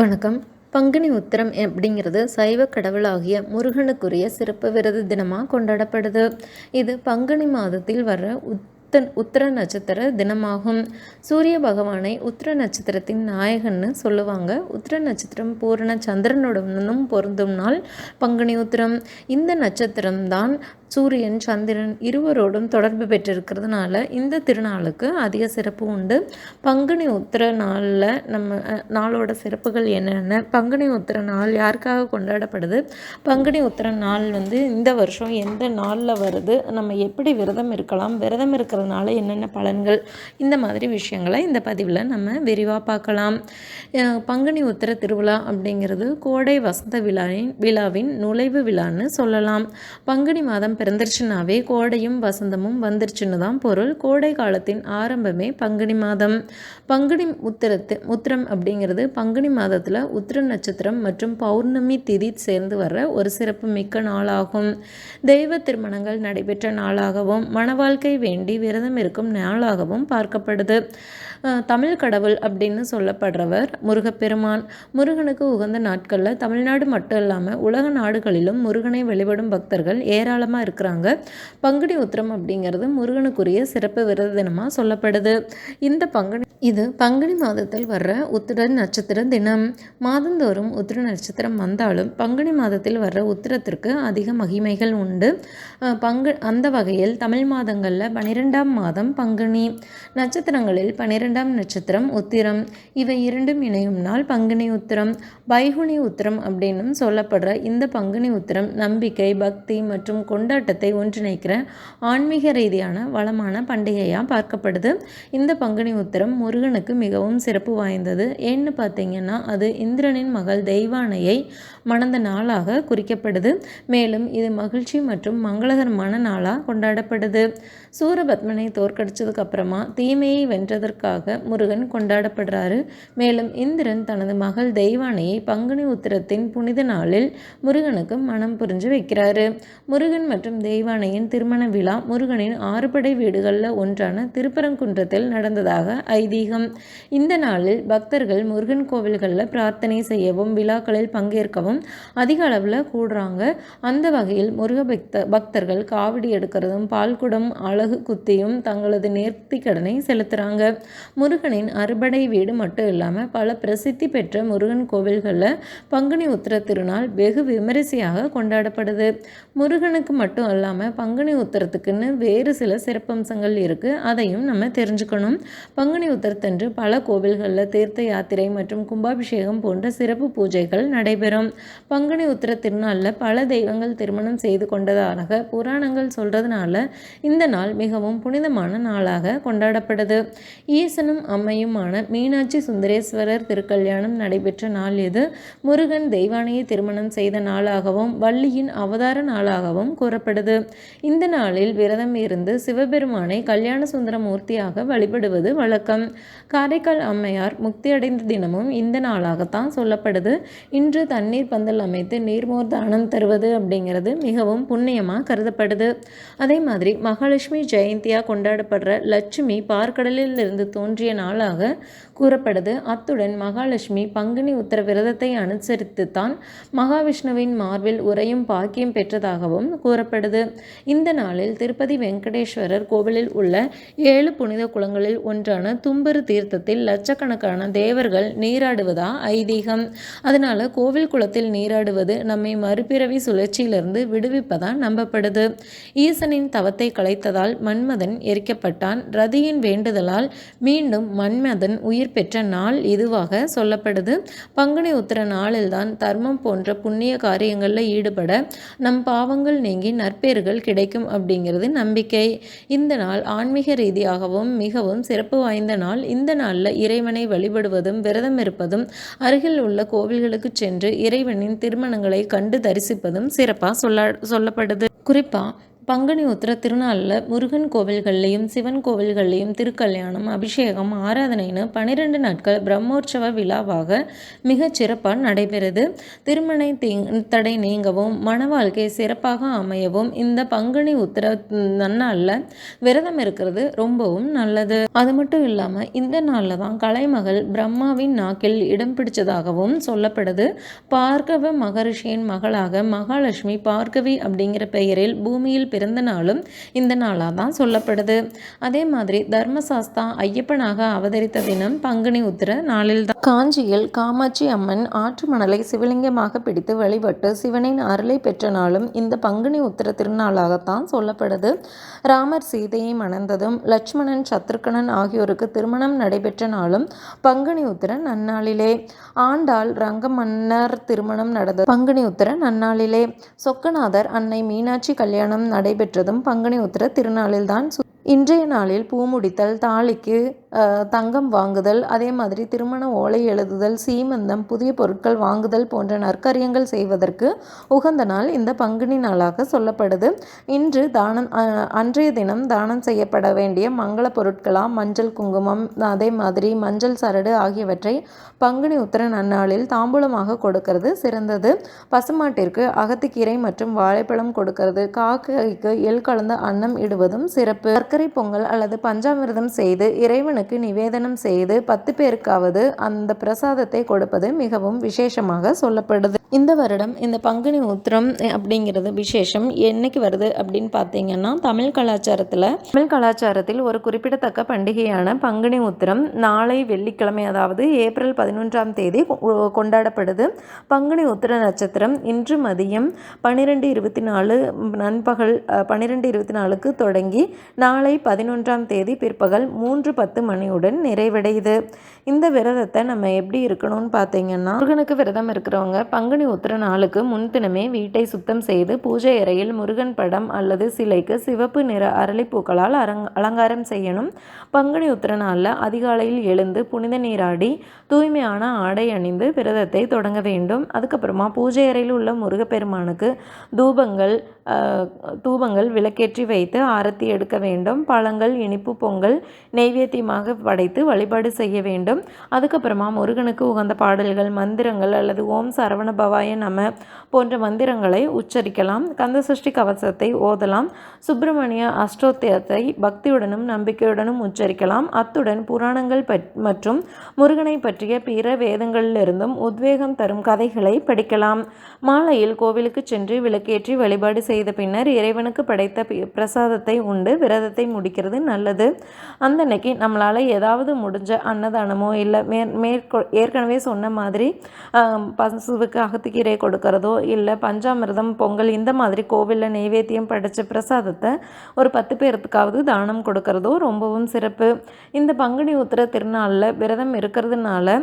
வணக்கம். பங்குனி உத்திரம் அப்படிங்கிறது சைவ கடவுளாகிய முருகனுக்குரிய சிறப்பு விரத தினமாக கொண்டாடப்படுது. இது பங்குனி மாதத்தில் வர்ற உத்த உத்திர நட்சத்திர தினமாகும். சூரிய பகவானை உத்திர நட்சத்திரத்தின் நாயகன்னு சொல்லுவாங்க. உத்திர நட்சத்திரம் பூரண சந்திரனுடனும் பொருந்தும் நாள் பங்குனி உத்திரம். இந்த நட்சத்திரம் தான் சூரியன் சந்திரன் இருவரோடும் தொடர்பு பெற்றிருக்கிறதுனால இந்த திருநாளுக்கு அதிக சிறப்பு உண்டு. பங்குனி உத்திர நாளில் நம்ம நாளோட சிறப்புகள் என்னென்ன? பங்குனி உத்திர நாள் யாருக்காக கொண்டாடப்படுது? பங்குனி உத்திர நாள் வந்து இந்த வருஷம் எந்த நாளில் வருது? நம்ம எப்படி விரதம் இருக்கலாம்? விரதம் இருக்கிறதுனால என்னென்ன பலன்கள்? இந்த மாதிரி விஷயங்களை இந்த பதிவில் நம்ம விரிவாக பார்க்கலாம். பங்குனி உத்திர திருவிழா அப்படிங்கிறது கோடை வசந்த விழாவின் விழாவின் நுழைவு விழான்னு சொல்லலாம். பங்குனி மாதம் இருந்துருச்சுனாவே கோடையும் வசந்தமும் வந்துருச்சுன்னு தான் பொருள். கோடை காலத்தின் ஆரம்பமே பங்குனி மாதம். பங்குனி உத்திரத்து உத்திரம் அப்படிங்கிறது பங்குனி மாதத்தில் உத்திர நட்சத்திரம் மற்றும் பௌர்ணமி திதி சேர்ந்து வர்ற ஒரு சிறப்பு மிக்க நாளாகும். தெய்வ திருமணங்கள் நடைபெற்ற நாளாகவும் மன வாழ்க்கை வேண்டி விரதம் இருக்கும் நாளாகவும் பார்க்கப்படுது. தமிழ் கடவுள் அப்படின்னு சொல்லப்படுறவர் முருகப்பெருமான். முருகனுக்கு உகந்த நாட்களில் தமிழ்நாடு மட்டும் இல்லாமல் உலக நாடுகளிலும் முருகனை வழிபடும் பக்தர்கள் ஏராளமாக இருக்கிறாங்க. பங்குனி உத்திரம் அப்படிங்கிறது முருகனுக்குரிய சிறப்பு விரத தினமாக சொல்லப்படுது. இந்த பங்குனி இது பங்குனி மாதத்தில் வர்ற உத்திர நட்சத்திர தினம். மாதந்தோறும் உத்திர நட்சத்திரம் வந்தாலும் பங்குனி மாதத்தில் வர்ற உத்திரத்திற்கு அதிக மகிமைகள் உண்டு. பங்கு அந்த வகையில் தமிழ் மாதங்களில் பன்னிரெண்டாம் மாதம் பங்குனி. நட்சத்திரங்களில் இரண்டாம் நட்சத்திரம் உத்திரம். இவை இரண்டும் இணையும் நாள் பங்குனி உத்திரம் பைகுனி உத்திரம் அப்படின்னும் சொல்லப்படுற இந்த பங்குனி உத்திரம் நம்பிக்கை பக்தி மற்றும் கொண்டாட்டத்தை ஒன்றிணைக்கிற ஆன்மீக ரீதியான வளமான பண்டிகையாக பார்க்கப்படுது. இந்த பங்குனி உத்திரம் முருகனுக்கு மிகவும் சிறப்பு வாய்ந்தது. ஏன்னு பார்த்தீங்கன்னா அது இந்திரனின் மகள் தெய்வானையை மணந்த நாளாக குறிக்கப்படுது. மேலும் இது மகிழ்ச்சி மற்றும் மங்களகரமான நாளாக கொண்டாடப்படுது. சூரபத்மனை தோற்கடிச்சதுக்கு அப்புறமா தீமையை வென்றதற்காக சிறப்பாக முருகன் கொண்டாடப்படுறாரு. மேலும் இந்திரன் தனது மகள் தெய்வானையை பங்குனி உத்திரத்தின் புனித நாளில் முருகனுக்கு மனம் புரிஞ்சு வைக்கிறாரு. முருகன் மற்றும் தெய்வானையின் திருமண விழா முருகனின் ஆறுபடை வீடுகளில் ஒன்றான திருப்பரங்குன்றத்தில் நடந்ததாக ஐதீகம். இந்த நாளில் பக்தர்கள் முருகன் கோவில்களில் பிரார்த்தனை செய்யவும் விழாக்களில் பங்கேற்கவும் அதிக அளவில் கூடுறாங்க. அந்த வகையில் முருக பக்த பக்தர்கள் காவடி எடுக்கிறதும் பால்குடம் அழகு குத்தியும் தங்களது நேர்த்தி கடனை செலுத்துகிறாங்க முருகனின் அறுபடை வீடு மட்டும் இல்லாமல் பல பிரசித்தி பெற்ற முருகன் கோவில்களில் பங்குனி உத்திர திருநாள் வெகு விமரிசையாக கொண்டாடப்படுது. முருகனுக்கு மட்டும் இல்லாமல் பங்குனி உத்திரத்துக்குன்னு வேறு சில சிறப்பம்சங்கள் இருக்குது அதையும் நம்ம தெரிஞ்சுக்கணும். பங்குனி உத்திரத்தன்று பல கோவில்களில் தீர்த்த யாத்திரை மற்றும் கும்பாபிஷேகம் போன்ற சிறப்பு பூஜைகள் நடைபெறும். பங்குனி உத்திர திருநாளில் பல தெய்வங்கள் திருமணம் செய்து கொண்டதாக புராணங்கள் சொல்கிறதுனால இந்த நாள் மிகவும் புனிதமான நாளாக கொண்டாடப்படுது. ஈசனும் அம்மையுமான மீனாட்சி சுந்தரேஸ்வரர் திருக்கல்யாணம் நடைபெற்ற நாள் இது முருகன் தெய்வானையை திருமணம் செய்த நாளாகவும் வள்ளியின் அவதார நாளாகவும் கூறப்படுது. இந்த நாளில் விரதம் இருந்து சிவபெருமானை கல்யாண சுந்தர மூர்த்தியாக வழிபடுவது வழக்கம். காரைக்கால் அம்மையார் முக்தியடைந்த தினமும் இந்த நாளாகத்தான் சொல்லப்படுது. இன்று தண்ணீர் பந்தல் அமைத்து நீர்மோர் தானம் தருவது அப்படிங்கிறது மிகவும் புண்ணியமாக கருதப்படுது. அதே மாதிரி மகாலட்சுமி ஜெயந்தியாக கொண்டாடப்படுற லட்சுமி பார்க்கடலில் இருந்து தோன்றிய நாளாக கூறப்படுது. அத்துடன் மகாலட்சுமி பங்குனி உத்தர விரதத்தை அனுசரித்து தான் மகாவிஷ்ணுவின் மார்பில் உரையும் பாக்கியம் பெற்றதாகவும் கூறப்படுது. இந்த நாளில் திருப்பதி வெங்கடேஸ்வரர் கோவிலில் உள்ள ஏழு புனித குளங்களில் ஒன்றான தும்பரு தீர்த்தத்தில் லட்சக்கணக்கான தேவர்கள் நீராடுவதா ஐதீகம். அதனால கோவில் குளத்தில் நீராடுவது நம்மை மறுபிறவி சுழற்சியிலிருந்து விடுவிப்பதா நம்பப்படுது. ஈசனின் தவத்தை கலைத்ததால் மன்மதன் எரிக்கப்பட்டான். ரதியின் வேண்டுதலால் மீண்டும் மன்மதன் உயிர் பெற்ற நாள் இதுவாக சொல்லப்படுது. பங்குனி உத்திர நாளில்தான் தர்மம் போன்ற புண்ணிய காரியங்களில் ஈடுபட நம் பாவங்கள் நீங்கி நற்பேறுகள் கிடைக்கும் அப்படிங்கிறது நம்பிக்கை. இந்த நாள் ஆன்மீக ரீதியாகவும் மிகவும் சிறப்பு வாய்ந்த நாள். இந்த நாளில் இறைவனை வழிபடுவதும் விரதம் இருப்பதும் அருகில் உள்ள கோவில்களுக்கு சென்று இறைவனின் திருமணங்களை கண்டு தரிசிப்பதும் சிறப்பாக சொல்ல சொல்லப்படுது. குறிப்பாக பங்குனி உத்திர திருநாளில் முருகன் கோவில்கள்லேயும் சிவன் கோவில்கள்லேயும் திருக்கல்யாணம் அபிஷேகம் ஆராதனைன்னு பன்னிரெண்டு நாட்கள் பிரம்மோற்சவ விழாவாக மிகச் சிறப்பாக நடைபெறுது. திருமணை தீ தடை நீங்கவும் மன வாழ்க்கை சிறப்பாக அமையவும் இந்த பங்குனி உத்திர நன்னாளில் விரதம் இருக்கிறது ரொம்பவும் நல்லது. அது மட்டும் இல்லாமல் இந்த நாளில் தான் கலைமகள் பிரம்மாவின் நாக்கில் இடம் பிடிச்சதாகவும் சொல்லப்படுது. பார்கவ மகரிஷியின் மகளாக மகாலட்சுமி பார்கவி அப்படிங்கிற பெயரில் பூமியில் பிறந்த நாளும் இந்த நாளாக தான் சொல்லப்படுது. அதே மாதிரி தர்மசாஸ்தா ஐயப்பனாக அவதரித்த தினம் பங்குனி உத்திர நாளில் தான் காஞ்சியில் காமாட்சி அம்மன் ஆற்று மணலை சிவலிங்கமாக பிடித்து வழிபட்டு சிவனின் அருளை பெற்ற நாளும் இந்த பங்குனி உத்திர திருநாளாகத்தான் சொல்லப்படுது. ராமர் சீதையை மணந்ததும் லட்சுமணன் சத்ருக்கணன் ஆகியோருக்கு திருமணம் நடைபெற்ற நாளும் பங்குனி உத்திர நன்னாளிலே. ஆண்டாள் ரங்க மன்னர் திருமணம் நடந்தது பங்குனி உத்திர நன்னாளிலே. சொக்கநாதர் அன்னை மீனாட்சி கல்யாணம் நட நடைபெற்றதும் பங்குனி உத்திர திருநாளில்தான் இன்றைய நாளில் பூ முடித்தல் தாலிக்கு தங்கம் வாங்குதல் அதே மாதிரி திருமண ஓலை எழுதுதல் சீமந்தம் புதிய பொருட்கள் வாங்குதல் போன்ற நற்கரியங்கள் செய்வதற்கு உகந்த நாள் இந்த பங்குனி நாளாக சொல்லப்படுது. இன்று தானம் அன்றைய தினம் தானம் செய்யப்பட வேண்டிய மங்கள பொருட்களாக மஞ்சள் குங்குமம் அதே மாதிரி மஞ்சள் சரடு ஆகியவற்றை பங்குனி உத்திர நன்னாளில் தாம்பூலமாக கொடுக்கிறது சிறந்தது. பசுமாட்டிற்கு அகத்துக்கீரை மற்றும் வாழைப்பழம் கொடுக்கிறது. காக்கைக்கு எல் கலந்த அன்னம் இடுவதும் சிறப்பு. சர்க்கரை பொங்கல் அல்லது பஞ்சாமிர்தம் செய்து இறைவனுக்கு நிவேதனம் செய்து பத்து பேருக்காவது அந்த பிரசாதத்தை கொடுப்பது மிகவும் விசேஷமாக சொல்லப்படுது. இந்த வருடம் இந்த பங்குனி உத்திரம் அப்படிங்கிறது விசேஷம். என்னைக்கு வருது அப்படின்னு பார்த்தீங்கன்னா தமிழ் கலாச்சாரத்தில் தமிழ் கலாச்சாரத்தில் ஒரு குறிப்பிடத்தக்க பண்டிகையான பங்குனி உத்திரம் நாளை வெள்ளிக்கிழமை அதாவது ஏப்ரல் பதினொன்றாம் தேதி கொண்டாடப்படுது. பங்குனி உத்திர நட்சத்திரம் இன்று மதியம் பன்னிரெண்டு இருபத்தி நாலு நண்பகல் பன்னிரெண்டு இருபத்தி நாலுக்கு தொடங்கி நாளை நாளை பதினொன்றாம் தேதி பிற்பகல் மூன்று பத்து மணியுடன் நிறைவடையுது. இந்த விரதத்தை நம்ம எப்படி இருக்கணும்னு பார்த்தீங்கன்னா முருகனுக்கு விரதம் இருக்கிறவங்க பங்குனி உத்திர நாளுக்கு முன்தினமே வீட்டை சுத்தம் செய்து பூஜை அறையில் முருகன் படம் அல்லது சிலைக்கு சிவப்பு நிற அரளிப்பூக்களால் அரங் அலங்காரம் செய்யணும். பங்குனி உத்திர நாளில் அதிகாலையில் எழுந்து புனித நீராடி தூய்மையான ஆடை அணிந்து விரதத்தை தொடங்க வேண்டும். அதுக்கப்புறமா பூஜை அறையில் உள்ள முருகப்பெருமானுக்கு தூபங்கள் தூபங்கள் விளக்கேற்றி வைத்து ஆரத்தி எடுக்க வேண்டும். பழங்கள் இனிப்பு பொங்கல் நெய்வேத்தியமாக படைத்து வழிபாடு செய்ய வேண்டும். அதுக்கப்புறமா முருகனுக்கு உகந்த பாடல்கள் மந்திரங்கள் அல்லது ஓம் சரவண பவாய நம போன்ற மந்திரங்களை உச்சரிக்கலாம். கந்தசஷ்டி கவசத்தை ஓதலாம். சுப்பிரமணிய அஷ்டோத்தியத்தை பக்தியுடனும் நம்பிக்கையுடனும் உச்சரிக்கலாம். அத்துடன் புராணங்கள் மற்றும் முருகனை பற்றிய பிற வேதங்களிலிருந்தும் உத்வேகம் தரும் கதைகளை படிக்கலாம். மாலையில் கோவிலுக்கு சென்று விளக்கேற்றி வழிபாடு செய்த பின்னர் இறைவனுக்கு படைத்த பிரசாதத்தை உண்டு விரதத்தை விரதத்தை முடிக்கிறது நல்லது. அந்த அன்னைக்கு நம்மளால் ஏதாவது முடிஞ்ச அன்னதானமோ இல்லை மே மேற்கொ ஏற்கனவே சொன்ன மாதிரி பசுவுக்கு அகத்துக்கீரை கொடுக்கறதோ இல்லை பஞ்சாமிர்தம் பொங்கல் இந்த மாதிரி கோவிலில் நெய்வேத்தியம் படைத்த பிரசாதத்தை ஒரு பத்து பேர்த்துக்காவது தானம் கொடுக்கறதோ ரொம்பவும் சிறப்பு. இந்த பங்குனி உத்திர திருநாளில் விரதம் இருக்கிறதுனால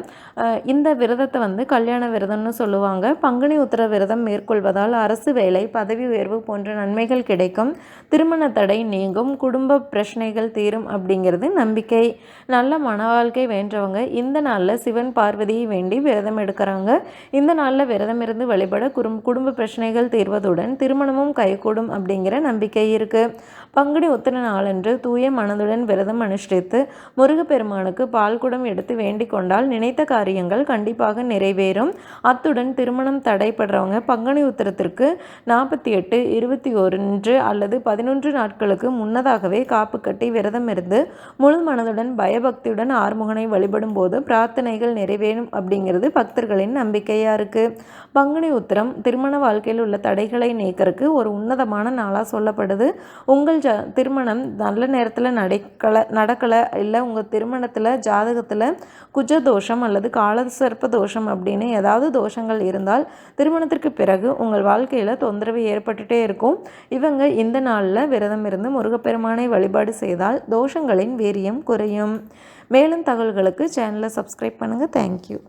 இந்த விரதத்தை வந்து கல்யாண விரதம்னு சொல்லுவாங்க. பங்குனி உத்திர விரதம் மேற்கொள்வதால் அரசு வேலை பதவி உயர்வு போன்ற நன்மைகள் கிடைக்கும். திருமண தடை நீங்கும் குடும்ப பிரச்சனைகள் தீரும் அப்படிங்கிறது நம்பிக்கை. நல்ல மன வாழ்க்கை வேண்டவங்க. இந்த நாளில் சிவன் பார்வதியை வேண்டி விரதம் எடுக்கிறாங்க. இந்த நாளில் விரதம் இருந்து வழிபட குடும் குடும்ப பிரச்சனைகள் தீர்வதுடன் திருமணமும் கைகூடும் அப்படிங்கிற நம்பிக்கை இருக்குது பங்குனி உத்திர நாளன்று தூய மனதுடன் விரதம் அனுஷ்டித்து முருகப்பெருமானுக்கு பால்குடம் எடுத்து வேண்டிக் கொண்டால் நினைத்த காரியங்கள் கண்டிப்பாக நிறைவேறும். அத்துடன் திருமணம் தடைபடுறவங்க பங்குனி உத்திரத்திற்கு நாற்பத்தி எட்டு இருபத்தி ஒன்று அல்லது பதினொன்று நாட்களுக்கு முன்னதாகவே காப்பு கட்டி விரதம் இருந்து முழு மனதுடன் பயபக்தியுடன் ஆறுமுகனை வழிபடும் போது பிரார்த்தனைகள் நிறைவேறும் அப்படிங்கிறது பக்தர்களின் நம்பிக்கையாக இருக்குது பங்குனி உத்திரம் திருமண வாழ்க்கையில் உள்ள தடைகளை நீக்கிறதுக்கு ஒரு உன்னதமான நாளாக சொல்லப்படுது. உங்கள் ஜ திருமணம் நல்ல நேரத்தில் நடக்கலை நடக்கலை இல்லை உங்கள் திருமணத்தில் ஜாதகத்தில் குஜ தோஷம் அல்லது காலசர்ப்ப தோஷம் அப்படின்னு ஏதாவது தோஷங்கள் இருந்தால் திருமணத்திற்கு பிறகு உங்கள் வாழ்க்கையில் தொந்தரவு ஏற்பட்டுகிட்டே இருக்கும். இவங்க இந்த நாளில் விரதம் இருந்து முருகப்பெருமானை வழிபாடு செய்தால் தோஷங்களின் வீரியம் குறையும். மேலும் தகவல்களுக்கு சேனலை சப்ஸ்கிரைப் பண்ணுங்கள் தேங்க்யூ